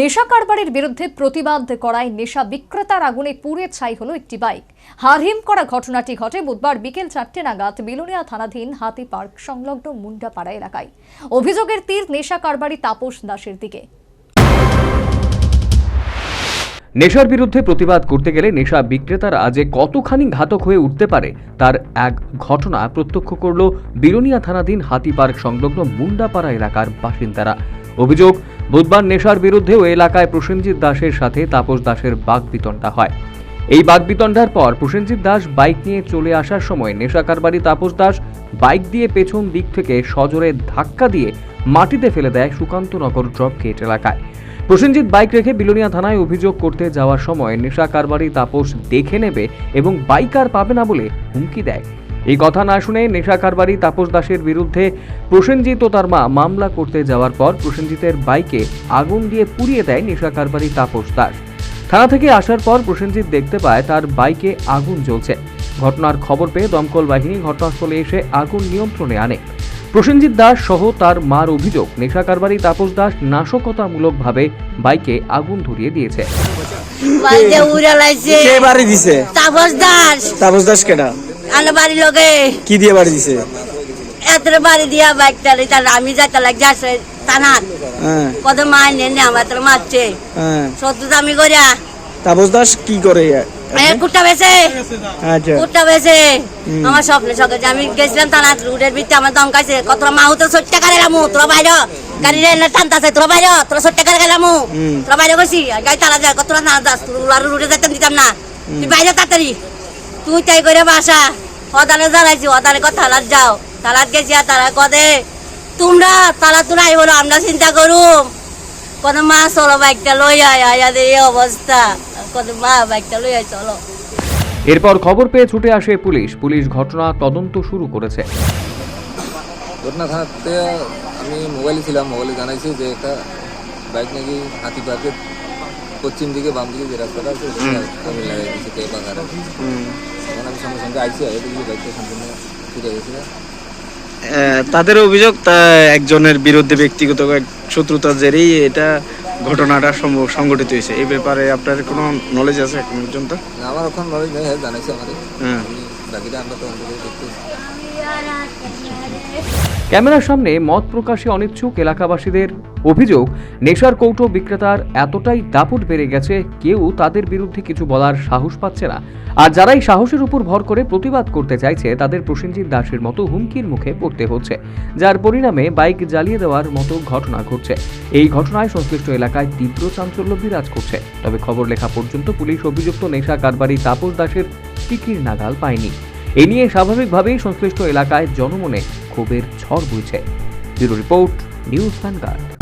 নেশা কারবারের বিরুদ্ধে প্রতিবাদ করায় নেশা বিক্রেতার আগুনে পুড়ে ছাই হলো একটি বাইক। হারহিম করা ঘটনাটি ঘটে বুধবার বিকেল চারটে নাগাদ বিলোনিয়া থানাধীন হাতি পার্ক সংলগ্ন মুন্ডাপাড়া এলাকায়। অভিযোগের তীর নেশা কারবারি তাপস দাসের দিকে। নেশার বিরুদ্ধে প্রতিবাদ করতে গেলে নেশা বিক্রেতারা যে কতখানি ঘাতক হয়ে উঠতে পারে, তার এক ঘটনা প্রত্যক্ষ করল বিরোনিয়া থানাধীন হাতি পার্ক সংলগ্ন মুন্ডাপাড়া এলাকার বাসিন্দারা। অভিযোগ বুধবার নেশার বিরুদ্ধে ওই এলাকায় প্রসেনজিৎ দাসের সাথে তাপস দাসের বাগবিতণ্ডা হয়। এই বাগবিতণ্ডার পর প্রসেনজিৎ দাস বাইক নিয়ে চলে আসার সময় নেশা কারবারি তাপস দাস বাইক দিয়ে পেছন দিক থেকে সজোরে ধাক্কা দিয়ে মাটিতে ফেলে দেয় সুকান্তনগর ড্রপ গেট এলাকায়। প্রসেনজিৎ বাইক রেখে বিলোনিয়া থানায় অভিযোগ করতে যাওয়ার সময় নেশা কারবারি তাপস দেখে নেবে এবং বাইক আর পাবে না বলে হুমকি দেয়। এই কথা না শুনে নেশা কারবারি তাপস দাসের বিরুদ্ধে প্রসেনজিৎ ও তার মা মামলা করতে যাওয়ার পর প্রসেনজিতের বাইকে আগুন দিয়ে পুড়িয়ে দেয় নেশা কারবারি তাপস দাস। থানা থেকে আসার পর প্রসেনজিৎ দেখতে পায় তার বাইকে আগুন জ্বলছে। ঘটনার খবর পেয়ে দমকল বাহিনী ঘটনাস্থলে এসে আগুন নিয়ন্ত্রণে আনে। প্রসেনজিৎ দাস সহ তার মার অভিযোগ নেশা কারবারি তাপস দাস নাশকতামূলকভাবে বাইকে আগুন ধরিয়ে দিয়েছে। তাপস দাস। তাপস দাস আনে বাড়ি লোকে কি দিয়ে বাড়ি দিছে? এত বাড়ি দিয়া বাইক চালাই তাহলে আমি যাইতে লাগ যাচ্ছে টানাত হ্যাঁ। কত মার নেন আমার তোর মারছে। সত্য আমি করিয়া তাপস দাস কি করে? এ কুট্টা বেছে। আচ্ছা। কুট্টা বেছে। আমার স্বপ্নে সকালে যে আমি গেছিলাম টানাত রুটের ভিতরে আমার দমকাইছে কত মাহু তো ছোট্ট কারে রামু তোরা বাইর গাড়ি রেলে টানতাছে তোরা বাইর তোরা ছোট্ট কারে গেলামু। তোরা বাইরে গেছি গাড়ি তালা যায় কত না যাস তোর রুটে যাইতাম দিতাম না। তুই বাইরে তাড়াতাড়ি। তুই তাই করে বাসা। অদালে জানাইছি অদালে কত তালাত যাও তালাত গেছি আর তারা কদে তোমরা তালা তোরা বলো আমরা চিন্তা করুম। কত মা চলো বাইকটা লই আয় আয়াদের এই অবস্থা। কত মা বাইকটা লই আয় চলো। এরপর খবর পেয়ে ছুটে আসে পুলিশ। পুলিশ ঘটনা তদন্ত শুরু করেছে। ঘটনা থানাতে আমি মোবাইলে ছিলাম মোবাইলে জানাইছি যে একটা বাইক নাকি হাতি পার্কের পশ্চিম দিকে বাম দিকে যে রাস্তাটা আছে আমি লাগাই দিয়েছি সঙ্গে সঙ্গে আইসি সম্পূর্ণ ফিরে তাদের অভিযোগ তা একজনের বিরুদ্ধে ব্যক্তিগত এক শত্রুতার জেরেই এটা ঘটনাটা সম্ভব সংঘটিত হয়েছে। এই ব্যাপারে আপনার কোনো নলেজ আছে এখন পর্যন্ত? আমার ওখানে নলেজ নেই জানাইছে আমাদের হ্যাঁ। বাকিটা আমরা তো দেখতেছি। ক্যামেরার সামনে মত প্রকাশে অনিচ্ছুক এলাকাবাসীদের অভিযোগ, নেশার কৌটো বিক্রেতার এতটাই দাপট বেড়ে গেছে, কেউ তাদের বিরুদ্ধে কিছু বলার সাহস পাচ্ছে না। আর যারাই সাহসের উপর ভর করে প্রতিবাদ করতে চাইছে, তাদের প্রসেনজিৎ দাসের মতো হুমকির মুখে পড়তে হচ্ছে, যার পরিণামে বাইক জ্বালিয়ে দেওয়ার মতো ঘটনা ঘটছে। এই ঘটনায় সংশ্লিষ্ট এলাকায় তীব্র চাঞ্চল্য বিরাজ করছে। তবে খবর লেখা পর্যন্ত পুলিশ অভিযুক্ত নেশা কারবারি তাপস দাসের টিকির নাগাল পায়নি। এ নিয়ে স্বাভাবিকভাবেই সংশ্লিষ্ট এলাকায় জনমনে ক্ষোভের ঝড় বইছে। Bureau report news vanguard